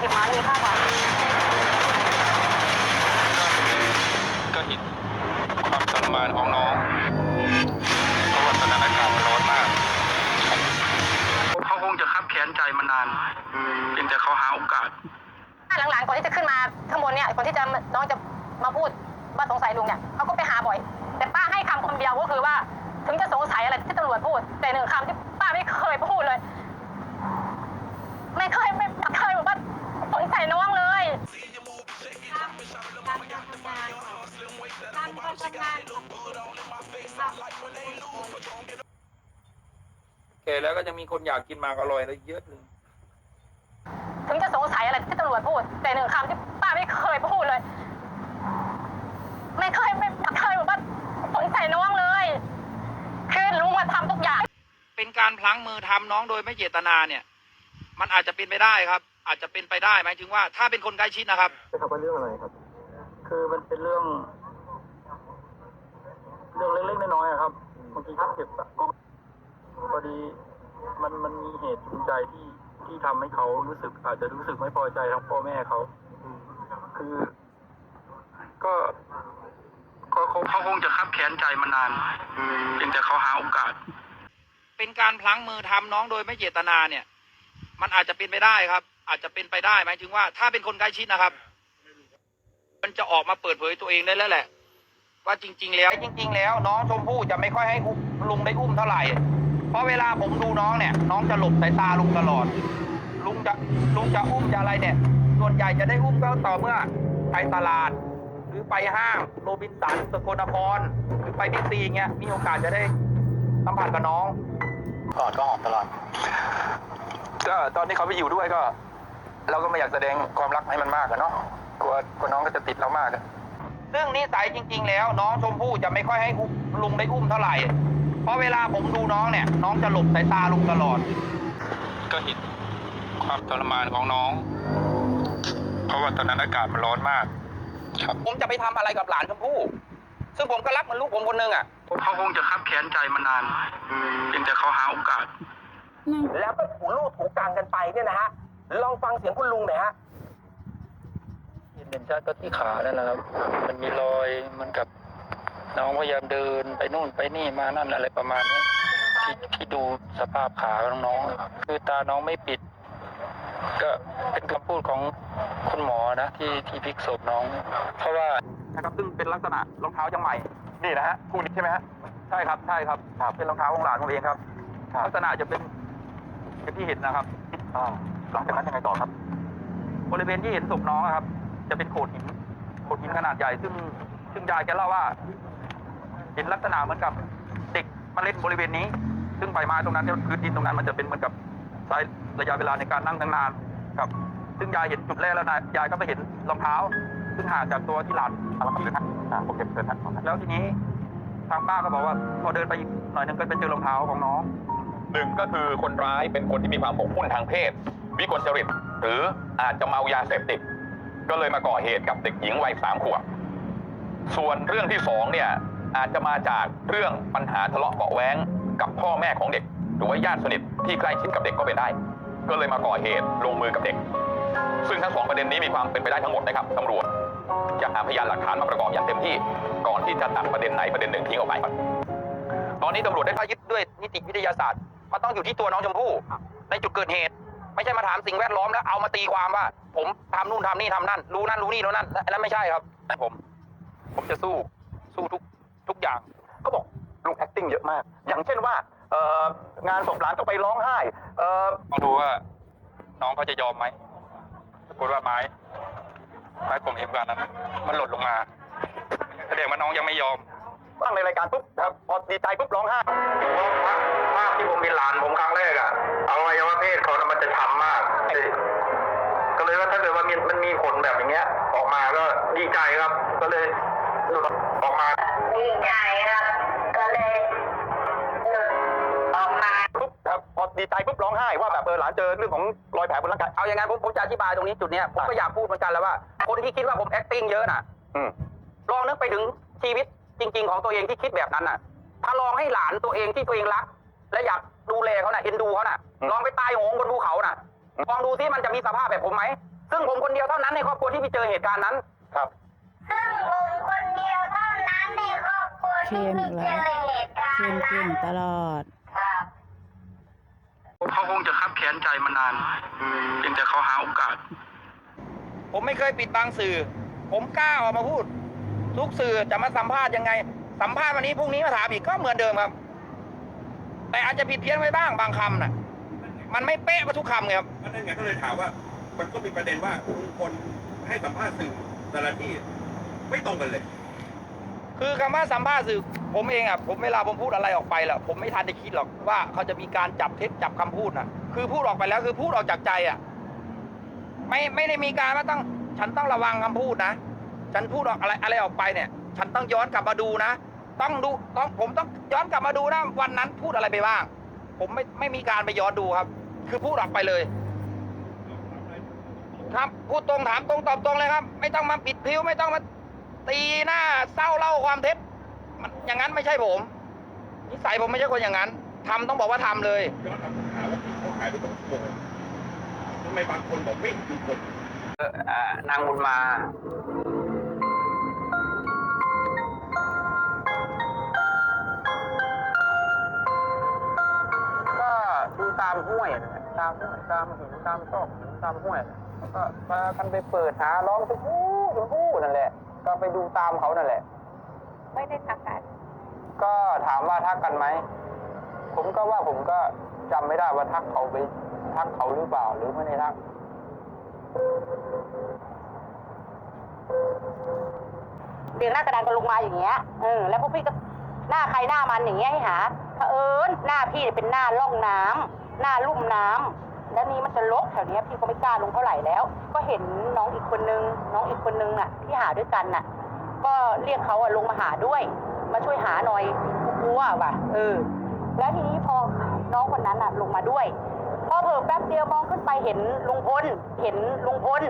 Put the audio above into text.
เก็บหมายังมีค่ากว่าก็เห็นความทรมานของน้องเพราะว่าตอนนั้อากาศมันร้อนมาก เขาคงจะคับแค้นใจมานานเพียงแต่เขาหาโอกาส หลังๆก่อนที่จะขึ้นมาข้างบนเนี่ยก่อนที่จะน้องจะมาพูดว่าสงสัยลุงเนี่ยเขาก็ไปหาบ่อย แต่ป้าให้คำคำเดียวก็คือว่า ถึงจะสงสัยอะไรที่ตำรวจพูด แต่หนึ่งคำที่ป้าไม่เคย แก่แล้วก็ยังมีคนอยากกินหมากอร่อยเลยเยอะเลยถึงจะสงสัยอะไรที่ตำรวจพูด แต่หนึ่งคำที่ป้าไม่เคยพูดเลย ไม่เคยไม่เคยบอกว่าสงสัยน้องเลยคือลุงมาทำทุกอย่าง เป็นการพลั้งมือทำน้องโดยไม่เจตนาเนี่ย มันอาจจะเป็นไปได้ครับ อาจจะเป็นไปได้หมายถึงว่า ถ้าเป็นคนใกล้ชิดนะครับจะทำเป็นเรื่องอะไรครับ คือมันเป็นเรื่อง เรื่องเล็กๆน้อยๆอะครับบางทีก็เจ็บอะพอ ดี มันมันมีเหตุจูงใจที่ที่ทำให้เขารู้สึก อาจจะรู้สึกไม่พอใจทั้งพ่อแม่เขาคือ ก็เขาเขาเขาคงจะคับแค้นใจมานานเพียงแต่เขาหาโอกาส เป็นการพลั้งมือทำน้องโดยไม่เจตนาเนี่ย มันอาจจะเป็นไปได้ครับ อาจจะเป็นไปได้หมายถึงว่า ถ้าเป็นคนใกล้ชิดนะครับ มันจะออกมาเปิดเผยตัวเองได้แล้วแหละ ว่าจริง ๆ แล้วจริง ๆ แล้ว น้องชมพู่จะไม่ค่อยให้อุ้มลุงได้อุ้มเท่าไหร่ เพราะเวลาผมดูน้องเนี่ย น้องจะหลบสายตาลุงตลอด ลุงจะลุงจะอุ้มจะอะไรเนี่ย ส่วนใหญ่จะได้อุ้มก็ต่อเมื่อไปตลาด หรือไปห้างโรบินสันสกลนครหรือไปบิ๊กซีเงี้ยมีโอกาสจะได้สัมผัสกับน้องกอดก็หอมตลอด ก็ตอนที่เขาไปอยู่ด้วยก็ เราก็ไม่อยากแสดงความรักให้มันมากอะเนาะกลัวกลัวน้องก็จะติดเรามากอะเรื่องนิสัยจริง ๆ แล้ว น้องชมพู่จะไม่ค่อยให้อุ้มลุงได้อุ้มเท่าไหร่เพ ราะเวลาผมดูน้องเนี่ย น้องจะหลบสายตาลุงตลอด ก็เห็นความทรมานของน้อง เพราะว่าตอนนั้นอากาศมันร้อนมาก ครับ ผมจะไปทำอะไรกับหลานชมพู่ซึ่งผมก็รักเหมือนลูกผมคนหนึงอะ เขาคงจะคับแค้นใจมานานเพียงแต่เขาหาโอกาส แล้วก็ถูลูกถูกกลางกันไปเนี่ยนะฮะ ลองฟังเสียงคุณลุงหน่อยฮะ เห็นเป็นชัดก็ที่ขานั่นแหละครับ มันมีรอยเหมันกับ น้องพยายามเดินไปนู่นไปนี่มานั่นอะไรประมาณนี้ที่ที่ดูสภาพขาของน้องอะคือตาน้องไม่ปิด ก็เป็นคำพูดของคุณหมอนะ ที่ที่พลิกศพน้อง เพราะว่านะครับซึ่งเป็นลักษณะรองเท้ายังใหม่นี่นะฮะคู่นี้ใช่ไหมฮะใช่ครับใช่ครับเป็นรองเท้าของหลานผมเองครับลักษณะจะเป็นอย่างที่เห็นนะครับหลังจากนั้นยังไงต่อครับ บริเวณที่เห็นศพน้องอะครับ จะเป็นโขดหินโขดหินขนาดใหญ่ซึ่งซึ่งยายแกเล่าว่า เห็นลักษณะเหมือนกับเด็กมาเล่นบริเวณนี้ ซึ่งใบไม้ตรงนั้นเนี่ยพื้นดินตรงนั้นมันจะเป็นเหมือนกับใช้ระยะเวลาในการนั่งตั้งนานครับ ซึ่งยายเห็นจุดแรกแล้วนะยายก็ไปเห็นรองเท้า ซึ่งห่างจากตัวที่หลานเอาละครับเลยนะอ่าโอเคเชิญครับแล้วทีนี้ทางป้าก็บอกว่าพอเดินไปอีกหน่อยหนึงก็ไปเจอรองเท้าของน้องหนึ่งก็คือคนร้ายเป็นคนที่มีความบกพร่องทางเพศ วิกลจริต หรืออาจจะเมายาเสพติด ก็เลยมาก่อเหตุกับเด็กหญิงวัยสามขวบ ส่วนเรื่องที่สองเนี่ย อาจจะมาจากเรื่องปัญหาทะเลาะเบาะแว้งกับพ่อแม่ของเด็ก หรือว่าญาติสนิทที่ใกล้ชิดกับเด็กก็เป็นได้ ก็เลยมาก่อเหตุลงมือกับเด็ก ซึ่งทั้งสองประเด็นนี้มีความเป็นไปได้ทั้งหมดนะครับตำรวจจะหาพยานหลักฐานมาประกอบอย่างเต็มที่ ก่อนที่จะตัดประเด็นไหนประเด็นหนึ่งทิ้งออกไปครับตอนนี้ตำรวจได้ข้ยึดด้วยนิติวิทยาศาสตร์มันต้องอยู่ที่ตัวน้องชมพู่ในจุดเกิดเหตุ ไม่ใช่มาถามสิ่งแวดล้อมแล้วเอามาตีความว่า ผมทำนู่นทำนี่ทำนั่น รู้นั่นรู้นี่รู้นั่นอันนั้นไม่ใช่ครับแต่ผม ผมจะสู้สู้ทุก เขาบอกลุง acting เยอะมาก อย่างเช่นว่าเอ่องานศพหลานก็ไปร้องไห้เอ่อต้องดูว่าน้องเขาจะยอมไหมปรากฏว่าไม้ไม้ผมเอ็มกันนั้น มันหล่นลงมาแสดงว่าน้องยังไม่ยอมบ้างในรายการปุ๊บครับพอดีใจปุ๊บร้องไห้ภาพที่ผมเป็นหลานผมครั้งแรกอะอวัยวะเพศเขานะมันจะช้ำมาก ก็เลยว่าถ้าเกิดว่ามีมันมีผลแบบอย่างเงี้ย ออกมาก็ดีใจครับ ก็เลยหลุดออกมาดีใจครับ ดีใจปุ๊บร้องไห้ว่าแบบเออหลานเจอเรื่องของรอยแผลบนร่างกายเอาอย่างงั้นผมผมจะอธิบายตรงนี้จุดเนี้ยผมก็อยากพูดเหมือนกันแล้วว่า คนที่คิดว่าผม acting เยอะน่ะอืมลองนึกไปถึงชีวิตจริง ๆ ของตัวเองที่คิดแบบนั้นน่ะ ถ้าลองให้หลานตัวเองที่ตัวเองรัก และอยากดูแลเขาน่ะเอ็นดูเขาน่ะ ลองไปตายโหงบนภูเขาน่ะลองดูซิมันจะมีสภาพแบบผมไหมซึ่งผมคนเดียวเท่านั้นในครอบครัวที่ไปเจอเหตุการณ์นั้นครับซึ่งผมคนเดียวเท่านั้นในครอบครัวที่ไม่เจอเหตุการเก่งณ์เก่งตลอดครับ เขาคงจะคับแค้นใจมานานเพียงแต่เขาหาโอกาส ผมไม่เคยปิดบังสื่อ ผมกล้าออกมาพูด ทุกสื่อจะมาสัมภาษณ์ยังไง สัมภาษณ์วันนี้พรุ่งนี้มาถามอีกก็เหมือนเดิมครับ แต่อาจจะผิดเพี้ยนไปบ้างบางคำน่ะ มันไม่เป๊ะมาทุกคำไงครับก็นั่นไงก็เลยถามว่า มันก็มีประเด็นว่าลุงพลให้สัมภาษณ์สื่อแต่ละที่ไม่ตรงกันเลย คือคำว่าสัมภาษณ์สื่อผมเองอะผมเวลาผมพูดอะไรออกไปล่ะผมไม่ทันได้คิดหรอกว่าเขาจะมีการจับเท็จจับคำพูดน่ะ คือพูดออกไปแล้วคือพูดออกจากใจอะ ไม่ไม่ได้มีการว่าต้อง ฉันต้องระวังคำพูดนะฉันพูดออกอะไรอะไรออกไปเนี่ย ฉันต้องย้อนกลับมาดูนะ ต้องดูต้องผมต้องย้อนกลับมาดูนะวันนั้นพูดอะไรไปบ้าง ผมไม่ไม่มีการไปย้อนดูครับ คือพูดออกไปเลย ครับพูดตรงถามตรงตอบตรงเลยครับ ไม่ต้องมาปิดพิ้วไม่ต้องมา ตีหน้าเศร้าเล่าความเท็จมันอย่างนั้นไม่ใช่ผมนิสัยผมไม่ใช่คนอย่างนั้นทำต้องบอกว่าทำเลยย้อนกลับมาหาว่าที่เขาขายไปตรงชั่วโมงทำไมบางคนบอกไม่คือคนนางบุญมาก็ดูตามห้วยนะตามห้วยตามหินตามซอกหินตามห้วยแล้วก็พากันไปเปิดหาร้องชมพู่ ชมพู่นั่นแหละ ก็ไปดูตามเขานั่นแหละ ไม่ได้ทักกัน ก็ถามว่าทักกันไหม ผมก็ว่าผมก็จำไม่ได้ว่าทักเขาไปทักเขาหรือเปล่าหรือไม่ได้ทักเรียงหน้ากระดานก็ลงมาอย่างเงี้ย เออ แล้วพวกพี่ก็หน้าใครหน้ามันอย่างเงี้ยให้หาเผอิญหน้าพี่เนี่ยเป็นหน้าร่องน้ำหน้าลุ่มน้ำ แล้วนี้มันจะลกแถวเนี้ยพี่ก็ไม่กล้าลงเท่าไหร่แล้ว ก็เห็นน้องอีกคนนึง น้องอีกคนนึงน่ะ ที่หาด้วยกันน่ะ ก็เรียกเขาอะลงมาหาด้วย มาช่วยหาหน่อยกูกลัวว่ะเออ แล้วทีนี้พอน้องคนนั้นอะลงมาด้วย พอเผลอแป๊บเดียวมองขึ้นไปเห็นลุงพลเห็นลุงพล